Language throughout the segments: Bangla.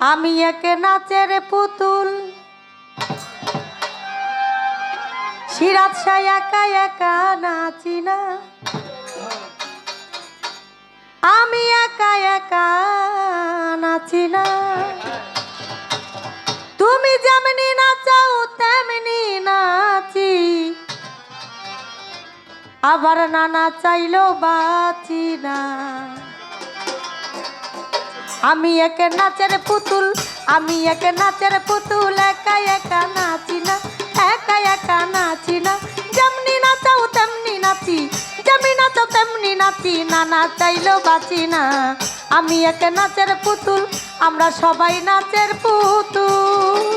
আমি একে নাচের পুতুল। সিরাজ শাহ একা একা নাচি না। আমি একা একা নাচি না। তুমি যেমনি নাচাও, তেমনি নাচি। আবার না নাচাইলেও বাঁচি না। আমি একে নাচের পুতুল, আমি একে নাচের পুতুল একা একা নাচি না একা একা নাচি না। যেমনি নাচাও তেমনি নাচি, যেমনি নাচাও তেমনি নাচি না চাইলেও বাঁচি না। আমি একে নাচের পুতুল, আমরা সবাই নাচের পুতুল।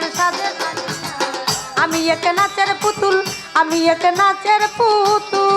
বসন সাজে। আমি এক নাচের পুতুল আমি এক নাচের পুতুল।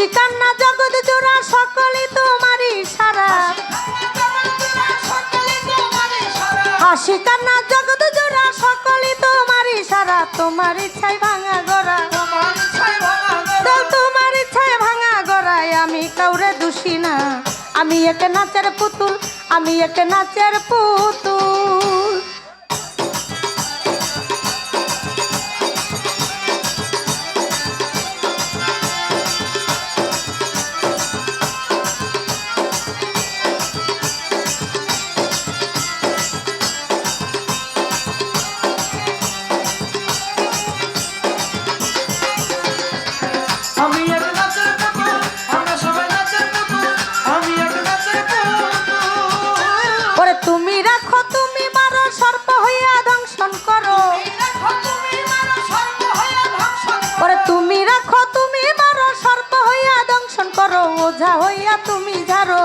হাসি কান্না জগৎ জোড়া সকলে তোমারই সারা। হাসি কান্না জগৎ জোড়া সকলে তোমারই সারা। তোমার ইচ্ছায় ভাঙা গড়া। তোমার ইচ্ছায় ভাঙা গড়ায়, আমি কাউরে দোষী না। আমি একে নাচের পুতুল, আমি একে নাচের পুতুল। রাখো তুমি মারো সর্প হইয়া দংশন করো। দেখো তুমি রাখো তুমি মারো সর্প হইয়া দংশন করো। ওঝা হইয়া তুমি ঝাড়ো।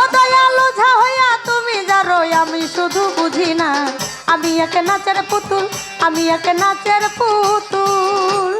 ও দয়াল ওঝা হইয়া তুমি যারো আমি শুধু বুঝি না আমি একে নাচের পুতুল আমি একে নাচের পুতুল।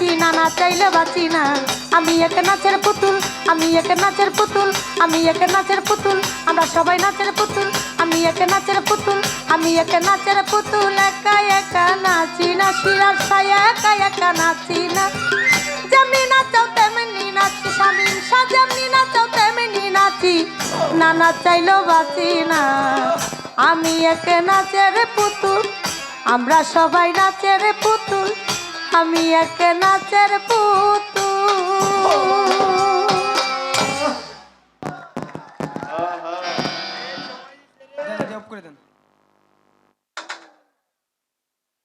তেমনি নাচি না নাচাইলে বাঁচি না। আমি এক নাচের পুতুল, আমি এক নাচের পুতুল, আমি এক নাচের পুতুল, আমরা সবাই নাচের পুতুল। আমি এক নাচের পুতুল, আমি এক নাচের পুতুল, একা একা নাচি না, শিরার সায়া একা একা নাচি না। যেমনি নাচাও তেমনি নাচি স্বামী যেমনি নাচাও তেমনি নাচি। না নাচাইলেও বাঁচি না। আমি এক নাচের পুতুল, আমরা সবাই নাচের পুতুল। আমি এক নাচের পুতু। করে দেন।